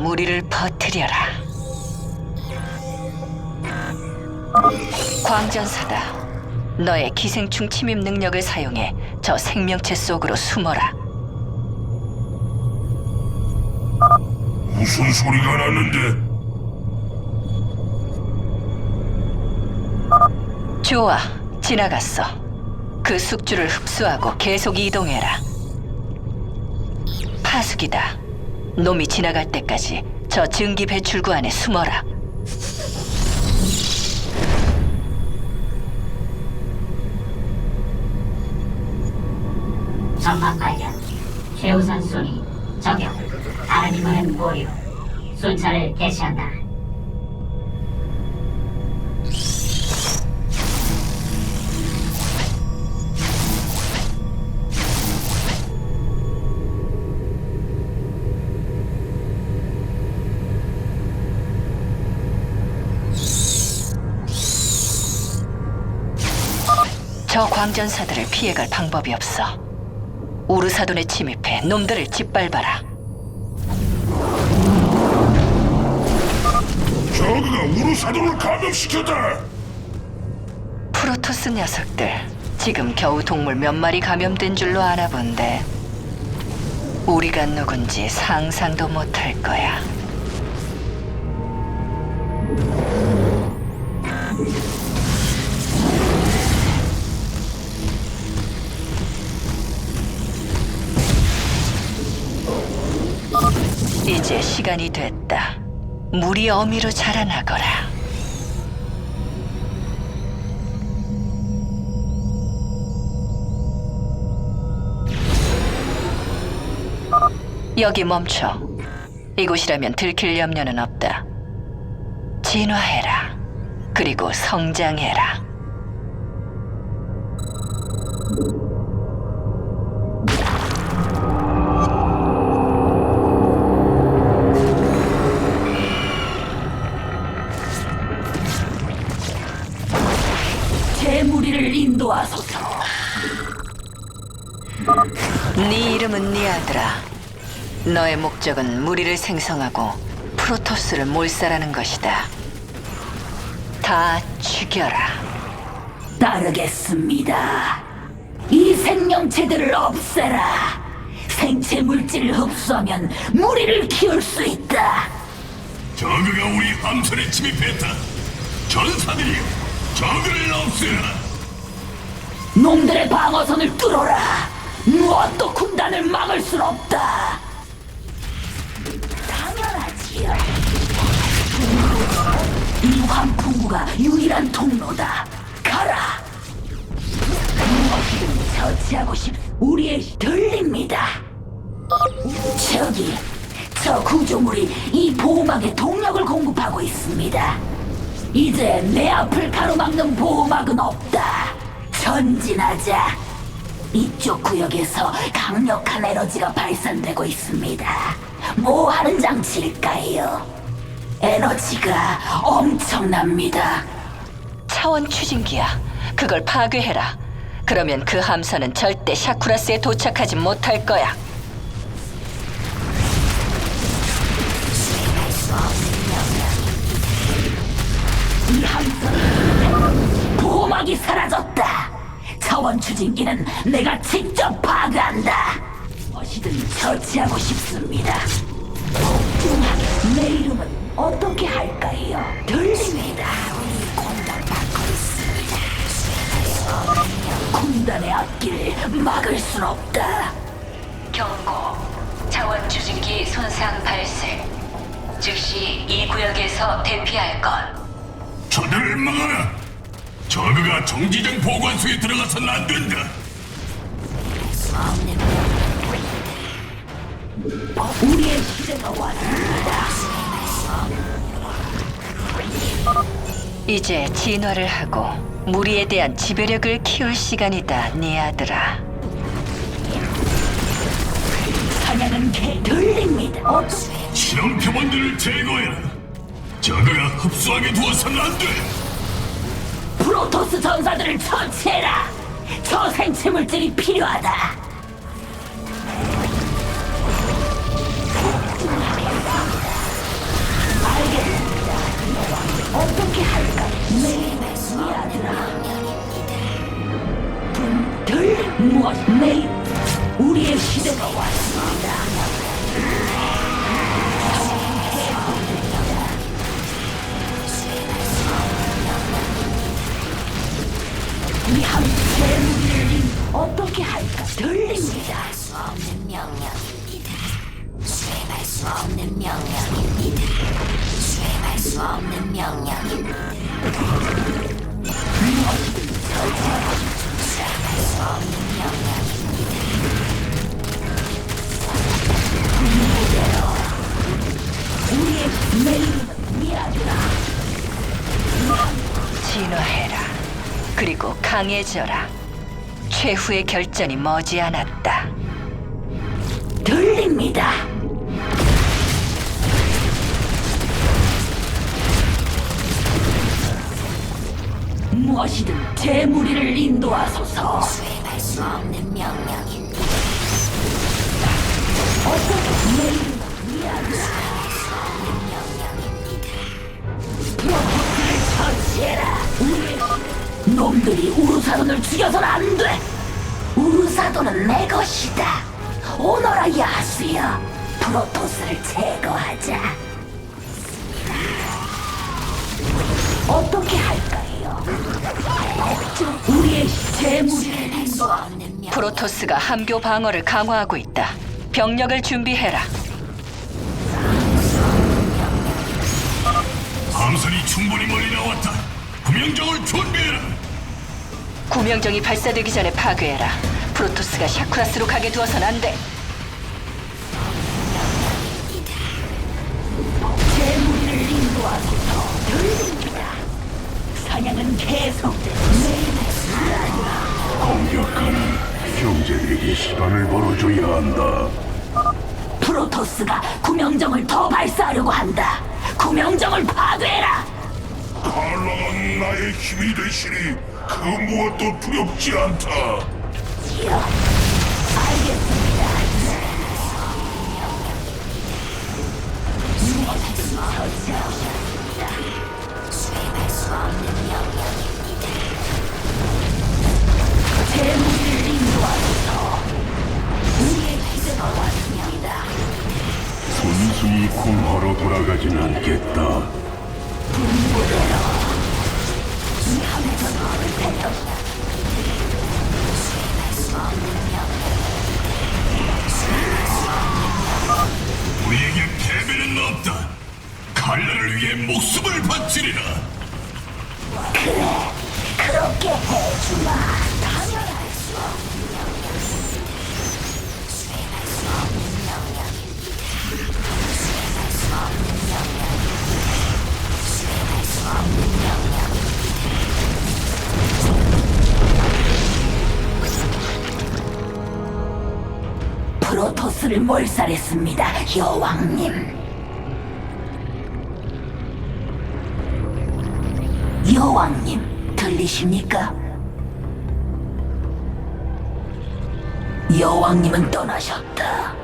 무리를 퍼뜨려라. 광전사다. 너의 기생충 침입 능력을 사용해 저 생명체 속으로 숨어라. 무슨 소리가 났는데? 좋아, 지나갔어. 그 숙주를 흡수하고 계속 이동해라. 파수기다. 놈이 지나갈 때까지 저 증기 배출구 안에 숨어라. 전방 발견. 최우선 순위 적용. 아르니머는 보류. 순찰을 개시한다. 저 광전사들을 피해갈 방법이 없어. 우르사돈에 침입해 놈들을 짓밟아라. 저그가 우르사돈을 감염시켰다! 프로토스 녀석들 지금 겨우 동물 몇 마리 감염된 줄로 아나 본데 우리가 누군지 상상도 못할 거야. 시간이 됐다. 물이 어미로 자라나거라. 여기 멈춰. 이곳이라면 들킬 염려는 없다. 진화해라. 그리고 성장해라. 인도하소서. 네 이름은 니아드라. 너의 목적은 무리를 생성하고 프로토스를 몰살하는 것이다. 다 죽여라. 따르겠습니다. 이 생명체들을 없애라. 생체 물질을 흡수하면 무리를 키울 수 있다. 저그가 우리 함선에 침입했다! 전사들이여! 저그를 없애라! 놈들의 방어선을 뚫어라. 무엇도 군단을 막을 순 없다. 당연하지요. 이 환풍구가 유일한 통로다. 가라. 무엇이든 처치하고 싶. 우리의 들립니다. 저기 저 구조물이 이 보호막에 동력을 공급하고 있습니다. 이제 내 앞을 가로막는 보호막은 없다. 전진하자. 이쪽 구역에서 강력한 에너지가 발산되고 있습니다. 뭐 하는 장치일까요? 에너지가 엄청납니다. 차원 추진기야. 그걸 파괴해라. 그러면 그 함선은 절대 샤쿠라스에 도착하지 못할 거야. 이 함선이 보호막이 사라졌다. 차원 추진기는 내가 직접 파괴한다. 무엇이든 처치하고 싶습니다. 내 이름은 어떻게 할까요? 들립니다. 공단받고 있습니다. 군단의 앞길을 막을 순 없다. 경고. 차원 추진기 손상 발생. 즉시 이 구역에서 대피할 것. 저들을 막아라! 저그가 정지장 보관소에 들어가서는 안 된다! 우리의 시대가 왔습니다. 이제 진화를 하고 무리에 대한 지배력을 키울 시간이다, 네 아들아. 사냥은 개 들립니다. 어떻게 실험 표본들을 제거해라! 저그가 흡수하게 두어서는 안 돼! 프로토스 전사들을 처치해라. 저 생체 물질이 필요하다. 진화해라. 그리고 강해져라. 최후의 결전이 머지않았다. 들립니다. 무엇이든 제 무리를 인도하소서. 수행할 수 없는 명령입니다. 어떻게 내일은 미안하라. 프로토스를 처치해라. 우리 놈들이 우르사돈을 죽여서는 안 돼. 우르사돈은 내 것이다. 오너라 야수여. 프로토스를 제거하자. 우리의 없는 명 프로토스가 함교 방어를 강화하고 있다. 병력을 준비해라. 함선이 충분히 멀리 나왔다. 구명정을 준비해라. 구명정이 발사되기 전에 파괴해라. 프로토스가 샤크라스로 가게 두어선 안 돼. 재물을 인도하소서 들립니다. 사냥은 계속됩니다. 공격하는 형제에게 시간을 벌어줘야 한다. 프로토스가 구명정을 더 발사하려고 한다. 구명정을 파괴해라. 칼라가 나의 힘이 되시니 그 무엇도 두렵지 않다. 이야, 알겠습 순순히 공허로 돌아가진 않겠다. 우리에게 패배는 없다. 칼라를 위해 목숨을 바치리라. 그렇게 해주마. 프로토스를 몰살했습니다, 여왕님. 여왕님, 들리십니까? 여왕님은 떠나셨다.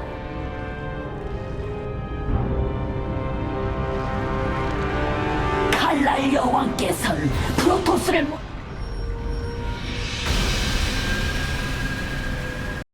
칼날 여왕께서는 프로토스를 모-